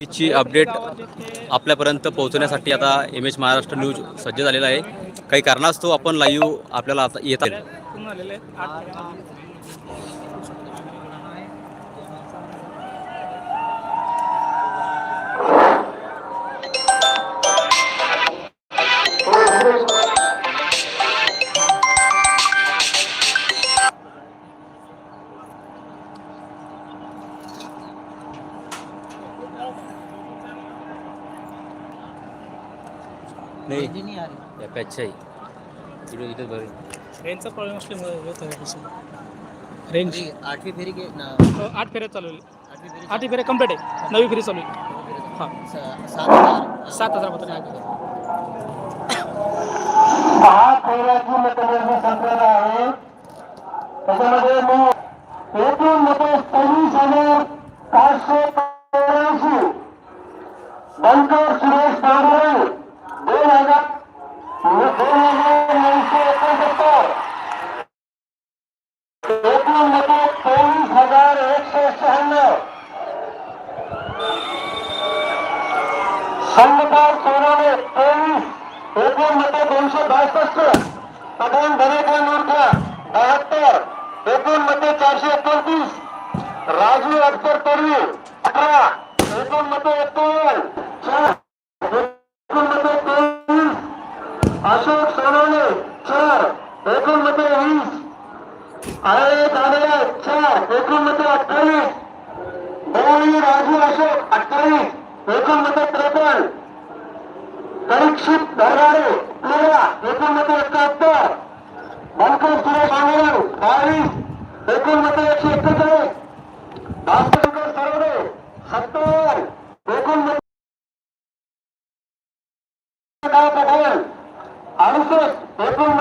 ची अपडेट आपल्यापर्यंत पोहोचण्यासाठी आता एम एच महाराष्ट्र न्यूज सज्ज झालेला आहे. काही कारणास्तव आपण लाईव्ह आपल्याला आता येत आहे. पूर्ण आलेले आहेत आठ फेऱ्या. नाही या पॅचच्या इकडे इथेच बघ रेंजचा प्रॉब्लेम असल्यामुळे होत आहे तसं. रेंज आठवी फेरी के ना आठ फेऱ्या चालू आहे आठवी फेऱ्या कंप्लीट आहे. नवी फेरी चालू आहे हां. सात हजार. सात हजार संपलेला आहे. त्याच्यामध्ये मी एकूण मते तेवीस हजार पाचशे सुरेश संगपाल सोनाने तेवीस एकूण मते दोनशे बासष्ट पठाण धनेकर मोरखा बहात्तर एकूण मते चारशे एकोणतीस राजू अख्तर तडवी अठरा एकूण मते एकावन्न चार एकूण मते तेवीस अशोक सोनवणे चार एकूण मते वीस आळे दादया चार एकूण मते अठ्ठावीस बोळी राजू अशोक अठ्ठावीस एकूण त्रेपन्न परीक्षित धरणारे तेरा एकूण एकाहत्तर मनकर सुरेश आंगण बावीस एकूण एकशे एकत्रीस भास्करकर सरवडे सत्तर एकूण मते गाव अडुसष्ट एकूण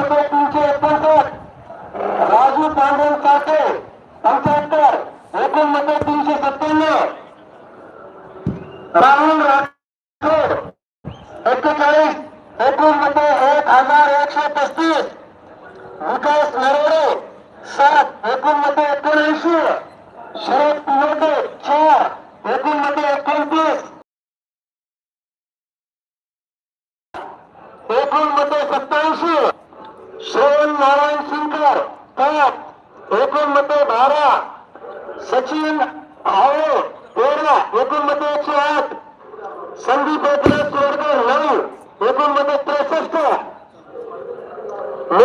राहुल राठोड एक्केचाळीस एकूण मते एक हजार एकशे पस्तीस. विकास नरवडे सात एकूण मते एकोणऐंशी. शरद पिवटे चार एकूण मते एकोणतीस. एकूण मते सत्याऐंशी. श्रवण नारायण सिंगकर पाच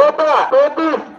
Opa, todos